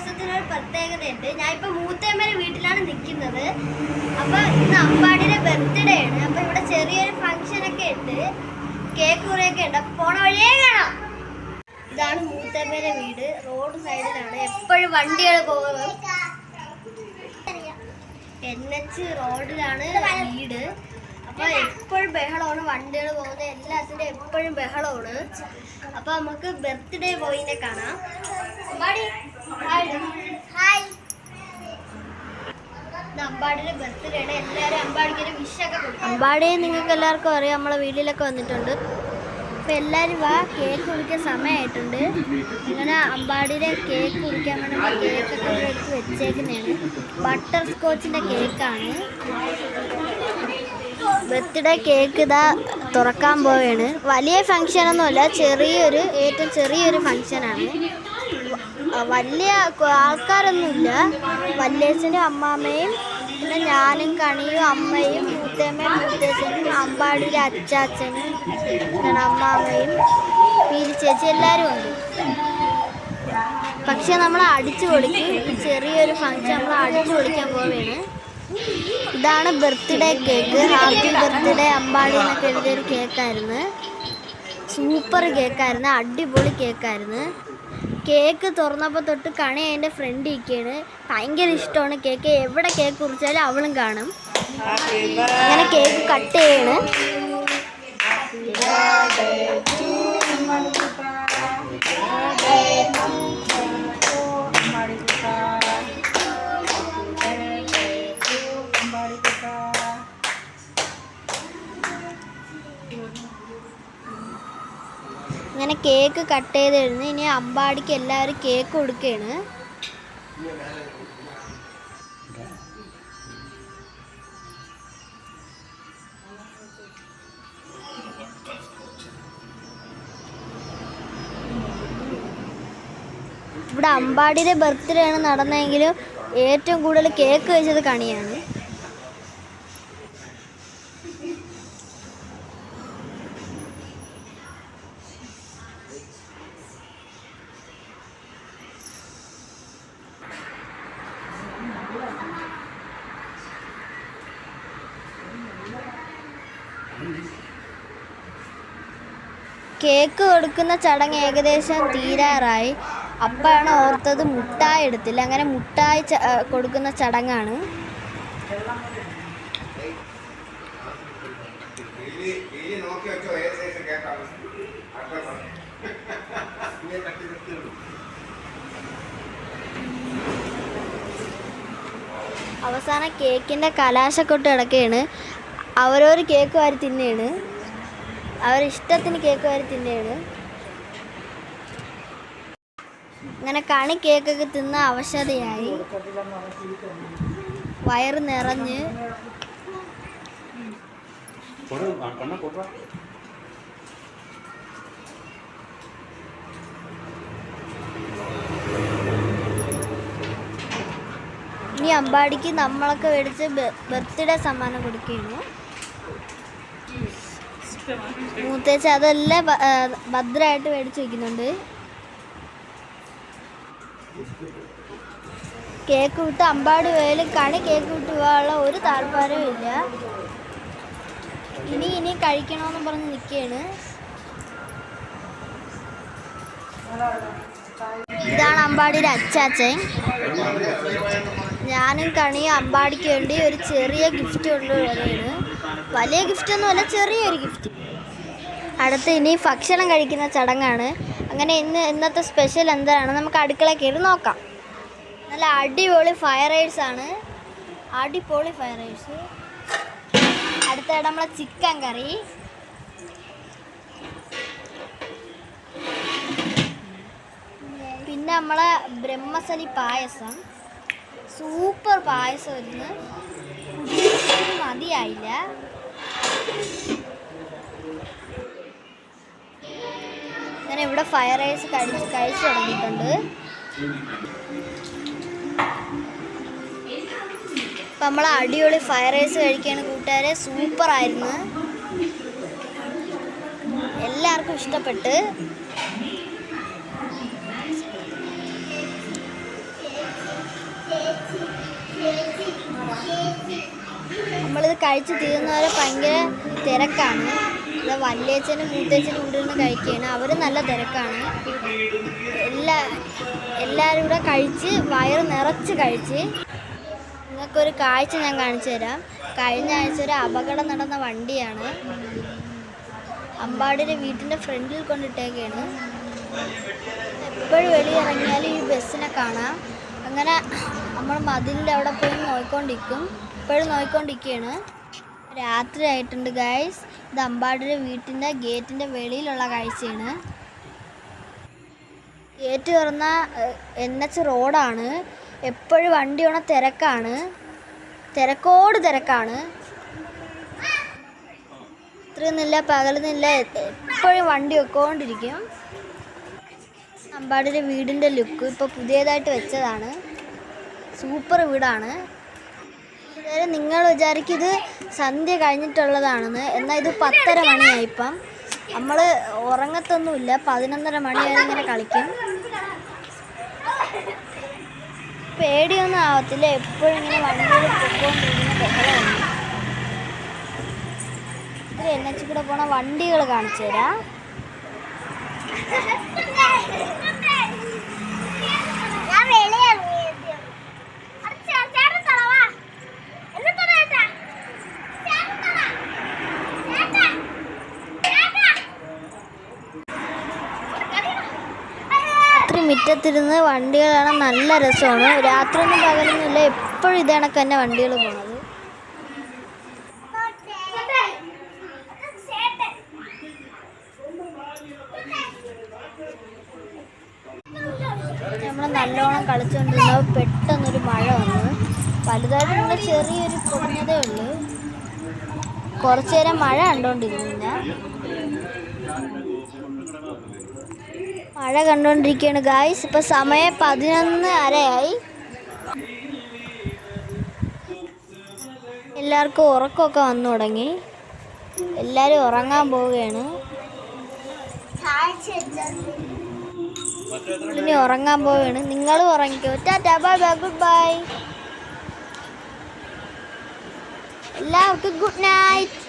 ദിവസത്തിന് ഒരു പ്രത്യേകതയുണ്ട്. ഞാൻ ഇപ്പൊ മൂത്തേമ്മയുടെ വീട്ടിലാണ് നിൽക്കുന്നത് അപ്പൊ ഇന്ന് അമ്പാടിയുടെ ബർത്ത്ഡേ ആണ്. അപ്പൊ ഇവിടെ ചെറിയൊരു ഫംഗ്ഷൻ ഒക്കെ ഉണ്ട്. കേക്ക് കുറേയൊക്കെ ഉണ്ട്. പോണ വഴിയേ കാണാം. ഇതാണ് മൂത്തേമ്മയുടെ വീട്. റോഡ് സൈഡിലാണ് എപ്പോഴും വണ്ടികൾ പോകുന്നത്. എൻ എച്ച് റോഡിലാണ് വീട്. അപ്പൊ എപ്പോഴും ബഹളമാണ് വണ്ടികൾ പോകുന്നത്. എല്ലാത്തിന്റെ എപ്പോഴും ബഹളമാണ്. അപ്പൊ നമുക്ക് ബർത്ത്ഡേ ബോയിനെ കാണാം. അമ്പാടി. അമ്പാടിയെ നിങ്ങൾക്ക് എല്ലാവർക്കും അറിയാം നമ്മളെ വീട്ടിലൊക്കെ വന്നിട്ടുണ്ട്. അപ്പം എല്ലാവരും വാ കേക്ക് കുടിക്കാൻ സമയമായിട്ടുണ്ട് അങ്ങനെ അമ്പാടിയുടെ കേക്ക് കുടിക്കാൻ വേണ്ടി കേക്ക് കേക്കൊക്കെ എടുത്ത് വെച്ചേക്കുന്നതാണ്. ബട്ടർ സ്കോച്ചിന്റെ കേക്കാണ് ബർത്ത്ഡേ കേക്ക് ഇതാ തുറക്കാൻ പോവുകയാണ്. വലിയ ഫങ്ഷനൊന്നുമല്ല ചെറിയൊരു ഏറ്റവും ചെറിയൊരു ഫങ്ഷനാണ് വലിയ ആൾക്കാരൊന്നുമില്ല. വല്യേച്ചനും അമ്മാമ്മയും പിന്നെ ഞാനും കണിയും അമ്മയും മൂത്തേമ്മയും മൂത്തേച്ചനും അമ്പാടിയിലെ അച്ചാച്ചനും പിന്നെ അമ്മാമ്മയും പീരി ചേച്ചി എല്ലാവരും ഉണ്ട്. പക്ഷെ നമ്മൾ അടിച്ചു പൊളിക്കും. ചെറിയൊരു ഫങ്ഷൻ നമ്മൾ അടിച്ചു പൊളിക്കാൻ പോവുകയാണ്. ഇതാണ് birthday cake happy birthday Ambadi എന്നൊക്കെ എഴുതിയൊരു കേക്കായിരുന്നു സൂപ്പർ കേക്കായിരുന്നു അടിപൊളി കേക്കായിരുന്നു കേക്ക് തുറന്നപ്പോൾ തൊട്ട് കണി അതിന്റെ ഫ്രണ്ട് ഇരിക്കുകയാണ് ഭയങ്കര ഇഷ്ടമാണ് കേക്ക്. എവിടെ കേക്ക് കുറിച്ചാലും അവളും കാണും. അങ്ങനെ കേക്ക് കട്ട് ചെയ്യാണ്. അങ്ങനെ കേക്ക് കട്ട് ചെയ്തിരുന്നു. ഇനി അമ്പാടിക്ക് എല്ലാവരും കേക്ക് കൊടുക്കുകയാണ് ഇവിടെ അമ്പാടിയുടെ ബർത്ത്ഡേ ആണ് നടന്നതെങ്കിലും ഏറ്റവും കൂടുതൽ കേക്ക് കഴിച്ചത് കണിയാണ്. കേക്ക് കൊടുക്കുന്ന ചടങ്ങ് ഏകദേശം തീരാറായി. അപ്പാണ് ഓർത്തത് മുട്ടായി എടുത്തില്ല. അങ്ങനെ മുട്ടായി കൊടുക്കുന്ന ചടങ്ങാണ്. അവസാനം കേക്കിന്റെ കലാശക്കൊട്ട് കിടക്കുകയാണ് അവരൊരു കേക്ക് വാരി തിന്നെയാണ്. അവരിഷ്ടത്തിന് കേക്ക് വാരി തിന്നെയാണ്. അങ്ങനെ കണി കേക്കൊക്കെ തിന്ന അവശതയായി. വയറ് നിറഞ്ഞ്. ഇനി അമ്പാടിക്ക് നമ്മളൊക്കെ മേടിച്ച് ബർത്ത്ഡേ സമ്മാനം കൊടുക്കുകയാണ്. മൂത്തേച്ച് അതെല്ലാം ഭദ്രമായിട്ട് മേടിച്ച് വയ്ക്കുന്നുണ്ട് കേക്ക് വിട്ട് അമ്പാട് പോയാലും കണി കേക്ക് വിട്ട് പോകാനുള്ള ഒരു താല്പര്യവും ഇല്ല. ഇനി ഇനി കഴിക്കണമെന്ന് പറഞ്ഞ് നിൽക്കുകയാണ് ഇതാണ് അമ്പാടിയുടെ അച്ചാച്ചൻ. ഞാനും കണി അമ്പാടിക്ക് വേണ്ടി ഒരു ചെറിയ ഗിഫ്റ്റ് കൊണ്ടുവരികയാണ് വലിയ ഗിഫ്റ്റ് ഒന്നും അല്ല ചെറിയൊരു ഗിഫ്റ്റ് അടുത്ത് ഇനി ഭക്ഷണം കഴിക്കുന്ന ചടങ്ങാണ്. അങ്ങനെ ഇന്ന് ഇന്നത്തെ സ്പെഷ്യൽ എന്താണ് നമുക്ക് അടുക്കള കയറി നോക്കാം. നല്ല അടിപൊളി ഫയർ റൈസ് ആണ്. അടിപൊളി ഫയർ റൈസ് അടുത്തായിട്ട് നമ്മളെ ചിക്കൻ കറി പിന്നെ നമ്മളെ ബ്രഹ്മസലി പായസം. സൂപ്പർ പായസം കുടിച്ചിട്ട് മതിയായില്ല. അങ്ങനെ ഇവിടെ ഫയർ റൈസ് കഴിച്ച് കഴിച്ചു തുടങ്ങിയിട്ടുണ്ട്. അപ്പം നമ്മൾ അടിപൊളി ഫയർ റൈസ് കഴിക്കുകയാണ് കൂട്ടുകാരെ. സൂപ്പറായിരുന്നു. എല്ലാവർക്കും ഇഷ്ടപ്പെട്ട്. ഇത് കഴിച്ച് തീർന്നവരെ ഭയങ്കര തിരക്കാണ്. ഇത് വല്യച്ഛനും മൂത്തച്ഛനും കൊണ്ടിരുന്ന് കഴിക്കുകയാണ്. അവർ നല്ല തിരക്കാണ്. എല്ലാ എല്ലാവരും കൂടെ കഴിച്ച് വയറ് നിറച്ച് കഴിച്ച് നിങ്ങൾക്കൊരു കാഴ്ച ഞാൻ കാണിച്ചു തരാം. കഴിഞ്ഞ ആഴ്ച ഒരു അപകടം നടന്ന വണ്ടിയാണ്. അമ്പാടിയുടെ വീട്ടിന്റെ ഫ്രണ്ടിൽ കൊണ്ടിട്ടേക്കാണ്. എപ്പോഴും വെളിയിറങ്ങിയാൽ ഈ ബസ്സിനെ കാണാം. അങ്ങനെ നമ്മൾ മതിലിന്റെ അവിടെ പോയി നോക്കിക്കൊണ്ടിരിക്കും ഇപ്പോഴും നോക്കിക്കൊണ്ടിരിക്കുകയാണ് രാത്രി ആയിട്ടുണ്ട് ഗൈസ് ഇത് അമ്പാടിയുടെ വീട്ടിന്റെ ഗേറ്റിന്റെ വെളിയിലുള്ള കാഴ്ചയാണ്. ഗേറ്റ് തുറന്ന എൻ എച്ച് റോഡാണ്. എപ്പോഴും വണ്ടി ഓണ തിരക്കാണ്. തിരക്കോട് തിരക്കാണ്. ഇത്രയൊന്നുമില്ല പകലൊന്നുമില്ല എപ്പോഴും വണ്ടി വെക്കോണ്ടിരിക്കും അമ്പാടിയുടെ വീടിന്റെ ലുക്ക് ഇപ്പോൾ പുതിയതായിട്ട് വെച്ചതാണ്. സൂപ്പർ വീടാണ്. നിങ്ങൾ വിചാരിക്കും ഇത് സന്ധ്യ കഴിഞ്ഞിട്ടുള്ളതാണെന്ന്. എന്നാൽ ഇത് പത്തര മണിയായി ഇപ്പം. നമ്മൾ ഉറങ്ങത്തൊന്നുമില്ല. പതിനൊന്നര മണി വരെ ഇങ്ങനെ കളിക്കും. പേടിയൊന്നും ആവത്തില്ല. എപ്പോഴും ഇങ്ങനെ വണ്ടികൾ പൊക്കോണ്ടിരിക്കുന്ന എൻ എച്ച് കൂടെ പോണ വണ്ടികൾ കാണിച്ചു തരാം മുറ്റത്തിരുന്ന് വണ്ടികൾ കാണാൻ നല്ല രസമാണ്. രാത്രിയൊന്നും പകലൊന്നുമില്ല. എപ്പോഴും ഇത് കണക്ക് തന്നെ വണ്ടികൾ പോണത്. നമ്മൾ നല്ലോണം കളിച്ചുകൊണ്ടിരുന്നപ്പോൾ പെട്ടെന്നൊരു മഴ വന്നു. വലുതായിട്ടുള്ള ചെറിയൊരു പൊടിഞ്ഞതേ ഉള്ളൂ. കുറച്ചു നേരം മഴ കണ്ടോണ്ടിരുന്നില്ല. മഴ കണ്ടോണ്ടിരിക്കുകയാണ് ഗായ്സ് ഇപ്പൊ സമയം പതിനൊന്ന് അരയായി. എല്ലാവർക്കും ഉറക്കമൊക്കെ വന്നു തുടങ്ങി. എല്ലാരും ഉറങ്ങാൻ പോവുകയാണ്. ഇനി ഉറങ്ങാൻ പോവുകയാണ്. നിങ്ങൾ ഉറങ്ങിക്കോ. Tata bye bye good bye എല്ലാവർക്കും ഗുഡ് നൈറ്റ്